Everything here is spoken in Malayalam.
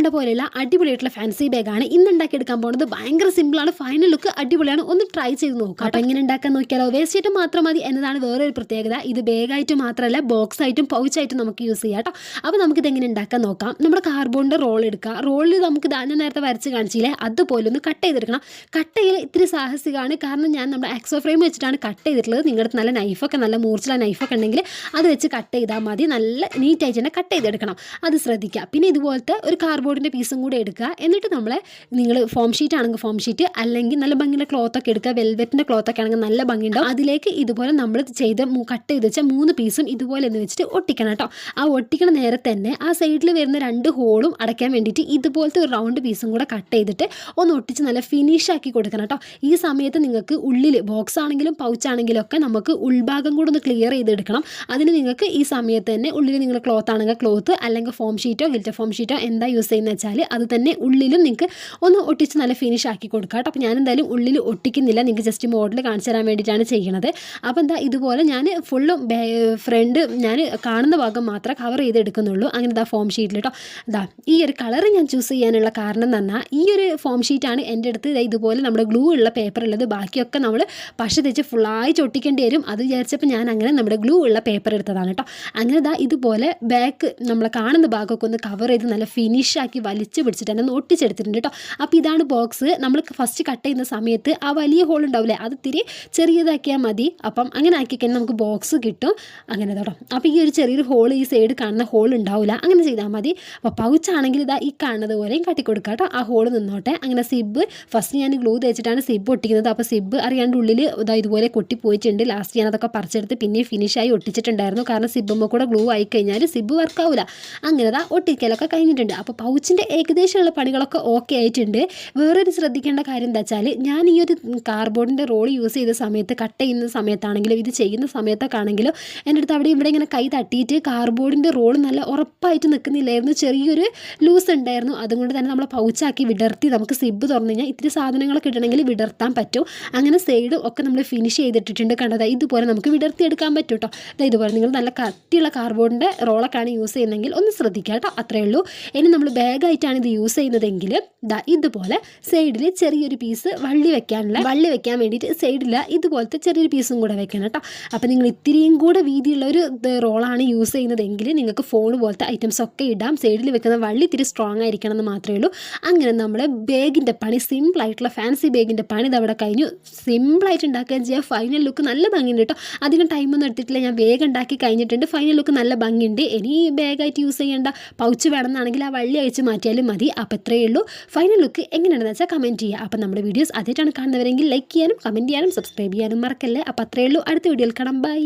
കണ്ട പോലെയുള്ള അടിപൊളിയായിട്ടുള്ള ഫാൻസി ബാഗാണ് ഇന്ന് ഉണ്ടാക്കിയെടുക്കാൻ പോകുന്നത് ഭയങ്കര സിമ്പിളാണ് ഫൈനൽ ലുക്ക് അടിപൊളിയാണ്. ഒന്ന് ട്രൈ ചെയ്ത് നോക്കാം അപ്പം എങ്ങനെ ഉണ്ടാക്കാൻ നോക്കിയാലോ? വേസ്റ്റ് ആയിട്ട് മാത്രം മതി എന്നതാണ് വേറൊരു പ്രത്യേകത. ഇത് ബാഗായിട്ട് മാത്രമല്ല ബോക്സ് ആയിട്ടും പൗച്ച് ആയിട്ടും നമുക്ക് യൂസ് ചെയ്യാം കേട്ടോ. അപ്പോൾ നമുക്കിത് എങ്ങനെ ഉണ്ടാക്കാൻ നോക്കാം. നമ്മുടെ കാർബോണിന്റെ റോൾ എടുക്കുക റോളിൽ നമുക്ക് ഞാൻ നേരത്തെ വരച്ച് കാണിച്ചില്ലേ? അതുപോലെ ഒന്ന് കട്ട് ചെയ്തെടുക്കണം. കട്ട് ചെയ്യൽ ഇത്തിരി സാഹസികമാണ്. കാരണം ഞാൻ നമ്മുടെ എക്സോ ഫ്രെയിം വെച്ചിട്ടാണ് കട്ട് ചെയ്തിട്ടുള്ളത്. നിങ്ങളുടെ നല്ല നൈഫൊക്കെ നല്ല മൂർച്ചുള്ള നൈഫൊക്കെ ഉണ്ടെങ്കിൽ അത് വെച്ച് കട്ട് ചെയ്താൽ മതി. നല്ല നീറ്റായിട്ട് തന്നെ കട്ട് ചെയ്തെടുക്കണം. അത് ശ്രദ്ധിക്കുക. പിന്നെ ഇതുപോലത്തെ ഒരു കാർഡ്ബോർഡിന്റെ പീസും കൂടെ എടുക്കുക. എന്നിട്ട് നമ്മളെ നിങ്ങൾ ഫോം ഷീറ്റ് ആണെങ്കിൽ ഫോം ഷീറ്റ് അല്ലെങ്കിൽ നല്ല ഭംഗിയുള്ള ക്ലോത്ത് ഒക്കെ എടുക്കുക. വെൽവെറ്റിന്റെ ക്ലോത്ത് ഒക്കെ ആണെങ്കിൽ നല്ല ഭംഗിയുണ്ടാവും. അതിലേക്ക് ഇതുപോലെ നമ്മൾ ചെയ്ത് കട്ട് ചെയ്ത് വെച്ച മൂന്ന് പീസും ഇതുപോലെ എന്ന് വെച്ചിട്ട് ഒട്ടിക്കണം കേട്ടോ. ആ ഒട്ടിക്കണ നേരെ തന്നെ ആ സൈഡിൽ വരുന്ന രണ്ട് ഹോളും അടയ്ക്കാൻ വേണ്ടിയിട്ട് ഇതുപോലത്തെ ഒരു റൗണ്ട് പീസും കൂടെ കട്ട് ചെയ്തിട്ട് ഒന്ന് ഒട്ടിച്ച് നല്ല ഫിനിഷ് ആക്കി കൊടുക്കണം കേട്ടോ. ഈ സമയത്ത് നിങ്ങൾക്ക് ഉള്ളിൽ ബോക്സ് ആണെങ്കിലും പൗച്ച് ആണെങ്കിലും ഒക്കെ നമുക്ക് ഉൾഭാഗം കൂടെ ഒന്ന് ക്ലിയർ ചെയ്തെടുക്കണം. അതിന് നിങ്ങൾക്ക് ഈ സമയത്ത് തന്നെ ഉള്ളിൽ നിങ്ങൾ ക്ലോത്ത് ആണെങ്കിൽ ക്ലോത്ത് അല്ലെങ്കിൽ ഫോം ഷീറ്റോ ഗിൽറ്റ ഫോം ഷീറ്റോ എന്താ യൂസ് ചെയ്യുന്നത് വെച്ചാൽ അത് തന്നെ ഉള്ളിലും നിങ്ങൾക്ക് ഒന്ന് ഒട്ടിച്ച് നല്ല ഫിനിഷ് ആക്കി കൊടുക്കുക കേട്ടോ. അപ്പോൾ ഞാൻ എന്തായാലും ഉള്ളിൽ ഒട്ടിക്കുന്നില്ല. നിങ്ങൾക്ക് ജസ്റ്റ് മോഡൽ കാണിച്ചു തരാൻ വേണ്ടിയിട്ടാണ് ചെയ്യണത്. അപ്പോൾ എന്താ ഇതുപോലെ ഞാൻ ഫുള്ളും ഫ്രണ്ട് ഞാൻ കാണുന്ന ഭാഗം മാത്രമേ കവർ ചെയ്തെടുക്കുന്നുള്ളൂ. അങ്ങനെ ഇതാ ഫോം ഷീറ്റിൽ കേട്ടോ ഇതാ ഈ ഒരു കളർ ഞാൻ ചൂസ് ചെയ്യാനുള്ള കാരണം എന്ന് പറഞ്ഞാൽ ഈ ഒരു ഫോം ഷീറ്റാണ് എന്റെ അടുത്ത് ഇതാ ഇതുപോലെ നമ്മുടെ ഗ്ലൂ ഉള്ള പേപ്പർ ഉള്ളത്. ബാക്കിയൊക്കെ നമ്മൾ പശ തെച്ച് ഫുള്ളായി ചൊട്ടിക്കേണ്ടി വരും. അത് വിചാരിച്ചപ്പോൾ ഞാൻ അങ്ങനെ നമ്മുടെ ഗ്ലൂ ഉള്ള പേപ്പർ എടുത്തതാണ് കേട്ടോ അങ്ങനെ ഇതാ ഇതുപോലെ ബാക്ക് നമ്മൾ കാണുന്ന ഭാഗമൊക്കെ ഒന്ന് കവർ ചെയ്ത് നല്ല ഫിനിഷ് ആക്കി വലിച്ചു പിടിച്ചിട്ട് തന്നെ ഒന്ന് ഒട്ടിച്ചെടുത്തിട്ടുണ്ട് കേട്ടോ. അപ്പോൾ ഇതാണ് ബോക്സ് നമ്മൾ ഫസ്റ്റ് കട്ട് ചെയ്യുന്ന സമയത്ത് ആ വലിയ ഹോൾ ഉണ്ടാവില്ലേ അത് ഇത്തിരി ചെറിയതാക്കിയാൽ മതി. അപ്പം അങ്ങനെ ആക്കി കഴിഞ്ഞാൽ നമുക്ക് ബോക്സ് കിട്ടും. അങ്ങനെ കേട്ടോ. അപ്പോൾ ഈ ഒരു ചെറിയൊരു ഹോൾ ഈ സൈഡ് കാണുന്ന ഹോൾ ഉണ്ടാവില്ല അങ്ങനെ ചെയ്താൽ മതി. അപ്പോൾ പൗച്ചാണെങ്കിൽ ഇതാ ഈ കാണുന്നത് പോലെയും കാട്ടിക്കൊടുക്കുക കേട്ടോ. ആ ഹോൾ നിന്നോട്ടെ. അങ്ങനെ സിബ് ഫസ്റ്റ് ഞാൻ ഗ്ലൂ തേച്ചിട്ടാണ് സിബ് ഒട്ടിക്കുന്നത്. അപ്പോൾ സിബ് അറിയാണ്ട് ഉള്ളിൽ ഇതാ ഇതുപോലെ കൊട്ടിപ്പോയിട്ടുണ്ട്. ലാസ്റ്റ് ഞാൻ അതൊക്കെ പറിച്ചെടുത്ത് പിന്നെ ഫിനിഷായി ഒട്ടിച്ചിട്ടുണ്ടായിരുന്നു. കാരണം സിബുമ്പോൾ കൂടെ ഗ്ലൂ ആയി കഴിഞ്ഞാൽ സിബ് വർക്കാവില്ല അങ്ങനെ ഇതാ ഒട്ടിക്കലൊക്കെ കഴിഞ്ഞിട്ടുണ്ട്. അപ്പോൾ പൗച്ചിന്റെ ഏകദേശമുള്ള പണികളൊക്കെ ഓക്കെ ആയിട്ടുണ്ട്. വേറൊരു ശ്രദ്ധിക്കേണ്ട കാര്യം എന്താ വെച്ചാൽ ഞാൻ ഈ ഒരു കാർബോർഡിന്റെ റോൾ യൂസ് ചെയ്ത സമയത്ത് കട്ട് ചെയ്യുന്ന സമയത്താണെങ്കിലും ഇത് ചെയ്യുന്ന സമയത്തൊക്കെ ആണെങ്കിലും എന്റെ അടുത്ത് അവിടെ ഇവിടെ ഇങ്ങനെ കൈ തട്ടിയിട്ട് കാർബോർഡിന്റെ റോൾ നല്ല ഉറപ്പായിട്ട് നിൽക്കുന്നില്ലായിരുന്നു. ചെറിയൊരു ലൂസ് ഉണ്ടായിരുന്നു. അതുകൊണ്ട് തന്നെ നമ്മൾ പൗച്ചാക്കി വിടർത്തി നമുക്ക് സിബ് തുറന്നു കഴിഞ്ഞാൽ ഇത്തിരി സാധനങ്ങളൊക്കെ ഇടണമെങ്കിൽ വിടർത്താൻ പറ്റും. അങ്ങനെ സൈഡും ഒക്കെ നമ്മൾ ഫിനിഷ് ചെയ്തിട്ടിട്ടുണ്ട് കണ്ടത്. ഇതുപോലെ നമുക്ക് വിടർത്തി എടുക്കാൻ പറ്റും കേട്ടോ അതായത് ഇതുപോലെ നിങ്ങൾ നല്ല കട്ടിയുള്ള കാർബോർഡിന്റെ റോളൊക്കെയാണ് യൂസ് ചെയ്യുന്നതെങ്കിൽ ഒന്ന് ശ്രദ്ധിക്കുക കേട്ടോ അത്രയേ ഉള്ളൂ. ഇനി നമ്മൾ ബാഗായിട്ടാണ് ഇത് യൂസ് ചെയ്യുന്നതെങ്കിൽ ദാ ഇതുപോലെ സൈഡിൽ ചെറിയൊരു പീസ് വള്ളി വെക്കാനുള്ള വള്ളി വെക്കാൻ വേണ്ടിയിട്ട് സൈഡിൽ ഇതുപോലത്തെ ചെറിയൊരു പീസും കൂടെ വെക്കണം കേട്ടോ. അപ്പോൾ നിങ്ങൾ ഇത്തിരിയും കൂടെ വീതിയുള്ള ഒരു റോളാണ് യൂസ് ചെയ്യുന്നതെങ്കിൽ നിങ്ങൾക്ക് ഫോൺ പോലത്തെ ഐറ്റംസ് ഒക്കെ ഇടാം. സൈഡിൽ വെക്കുന്ന വള്ളി ഇത്തിരി സ്ട്രോങ് ആയിരിക്കണം എന്ന് മാത്രമേ ഉള്ളൂ. അങ്ങനെ നമ്മൾ ബാഗിന്റെ പണി സിമ്പിൾ ആയിട്ടുള്ള ഫാൻസി ബാഗിന്റെ പണി ഇതവിടെ കഴിഞ്ഞു. സിമ്പിളായിട്ട് ഉണ്ടാക്കുകയും ചെയ്യാം. ഫൈനൽ ലുക്ക് നല്ല ഭംഗിയുണ്ട് കേട്ടോ. അധികം ടൈമൊന്നും എടുത്തിട്ടില്ല. ഞാൻ വേഗം ഉണ്ടാക്കി കഴിഞ്ഞിട്ടുണ്ട്. ഫൈനൽ ലുക്ക് നല്ല ഭംഗിയുണ്ട്. ഇനി ബാഗായിട്ട് യൂസ് ചെയ്യേണ്ട. പൗച്ച് വേണമെന്നാണെങ്കിൽ ആ വള്ളി അഴിച്ച് മാറ്റിയാലും മതി. അപ്പോൾ ഇത്രയേ ഉള്ളൂ. ഫൈനൽ ലുക്ക് എങ്ങനെയാണെന്ന് വെച്ചാൽ കമന്റ് ചെയ്യുക അപ്പോൾ നമ്മുടെ വീഡിയോസ് ആദ്യമായിട്ടാണ് കാണുന്നവരെങ്കിൽ ലൈക്ക് ചെയ്യാനും കമന്റ് ചെയ്യാനും സബ്സ്ക്രൈബ് ചെയ്യാനും മറക്കല്ലേ. അപ്പോൾ അത്രയേ ഉള്ളൂ. അടുത്ത വീഡിയോയിൽ കാണാം. ബൈ